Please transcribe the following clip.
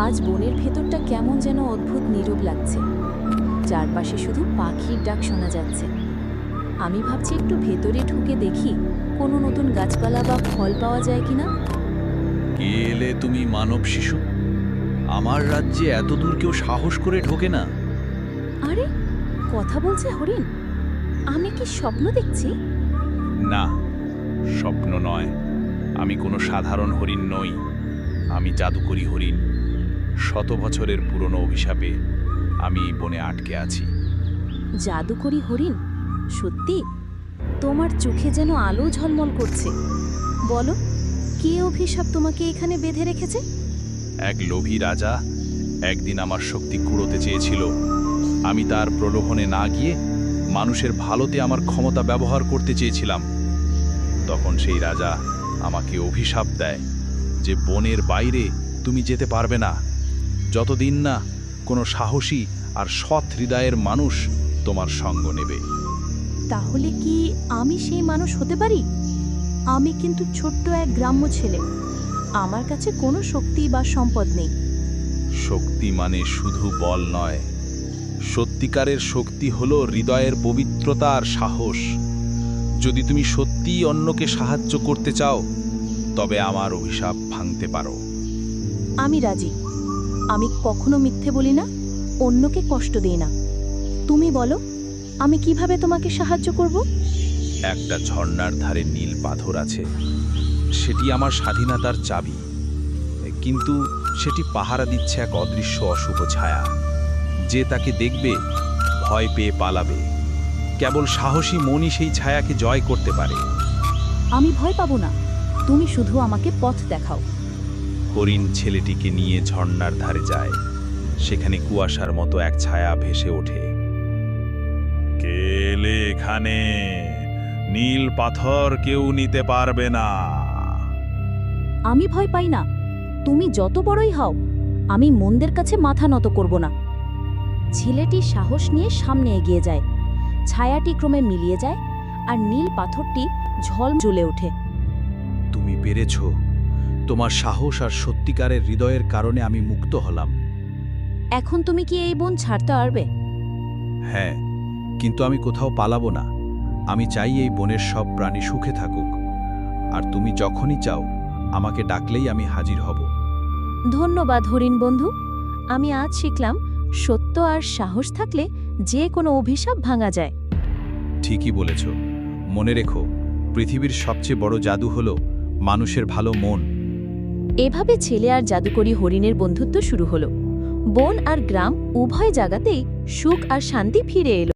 আজ বনের ভেতরটা কেমন যেন অদ্ভুত নীরব লাগছে। চারপাশে শুধু পাখির ডাক শোনা যাচ্ছে। আমি ভাবছি একটু ভেতরে ঢুকে দেখি কোনো নতুন গাছপালা বা ফল পাওয়া যায় কিনা। কে এলে তুমি মানব শিশু? আমার রাজ্যে এত দূর কেউ সাহস করে ঢোকে না। আরে কথা বলছে হরিণ। আমি কি স্বপ্ন দেখছি? না স্বপ্ন নয়। আমি কোনো সাধারণ হরিণ নই। আমি জাদুকরি হরিণ। শত বছরের পুরনো অভিশাপে আমি এই বনে আটকে আছি। জাদুকরি হরিণ সত্যি? তোমার চোখে যেন আলো ঝলমল করছে। বলো কে অভিশাপ তোমাকে এখানে বেঁধে রেখেছে? এক লোভী রাজা একদিন আমার শক্তি কুড়োতে চেয়েছিল। আমি তার প্রলোভনে না গিয়ে মানুষের ভালোতে আমার ক্ষমতা ব্যবহার করতে চেয়েছিলাম। তখন সেই রাজা আমাকে অভিশাপ দেয় যে বনের বাইরে তুমি যেতে পারবে না। যতদিন না কোনো সাহসী আর সৎ হৃদয়ের মানুষ তোমার সঙ্গ নেবে। তাহলে কি আমি সেই মানুষ হতে পারি? আমি কিন্তু ছোট্ট এক গ্রাম্য ছেলে। আমার কাছে কোনো শক্তি বা সম্পদ নেই। শক্তি মানে শুধু বল নয়। সত্যিকারের শক্তি হলো হৃদয়ের পবিত্রতা আর সাহস। যদি তুমি সত্যিই অন্যকে সাহায্য করতে চাও তবে আমার অভিশাপ ভাঙতে পারো। আমি রাজি। আমি কখনো মিথ্যে বলি না অন্যকে কষ্ট দিই না। তুমি বলো আমি কীভাবে তোমাকে সাহায্য করব? একটা ঝর্ণার ধারে নীল পাথর আছে। সেটি আমার স্বাধীনতার চাবি। কিন্তু সেটি পাহারা দিচ্ছে এক অদৃশ্য অশুভ ছায়া। যে তাকে দেখবে ভয় পেয়ে পালাবে। কেবল সাহসী মনই সেই ছায়াকে জয় করতে পারে। আমি ভয় পাবো না। তুমি শুধু আমাকে পথ দেখাও। হরিণ ছেলেটিকে নিয়ে ঝর্ণার ধারে যায়। সেখানে কুয়াশার মতো এক ছায়া ভেসে ওঠে। কেলে এখানে? নীল পাথর কেউ নিতে পারবে না। আমি ভয় পাই না। তুমি যত বড়ই হও আমি মন্দের কাছে মাথা নত করব না। ছেলেটি সাহস নিয়ে সামনে এগিয়ে যায়। ছায়াটি ক্রমে মিলিয়ে যায় আর নীল পাথরটি ঝল জ্বলে ওঠে। তুমি পেরেছ। তোমার সাহস আর সত্যিকারের হৃদয়ের কারণে আমি মুক্ত হলাম। এখন তুমি কি এই বোন ছাড়তে পারবে? হ্যাঁ কিন্তু আমি কোথাও পালাবো না। আমি চাই এই বনের সব প্রাণী সুখে থাকুক। আর তুমি যখনই চাও আমাকে ডাকলেই আমি হাজির হব। ধন্যবাদ হরিণ বন্ধু। আমি আজ শিখলাম সত্য আর সাহস থাকলে যে কোনো অভিশাপ ভাঙা যায়। ঠিকই বলেছ। মনে রেখো পৃথিবীর সবচেয়ে বড় জাদু হলো মানুষের ভালো মন। এভাবে ছেলে আর জাদুকরী হরিণের বন্ধুত্ব শুরু হলো। বন আর গ্রাম উভয় জায়গাতেই সুখ আর শান্তি ফিরে এলো।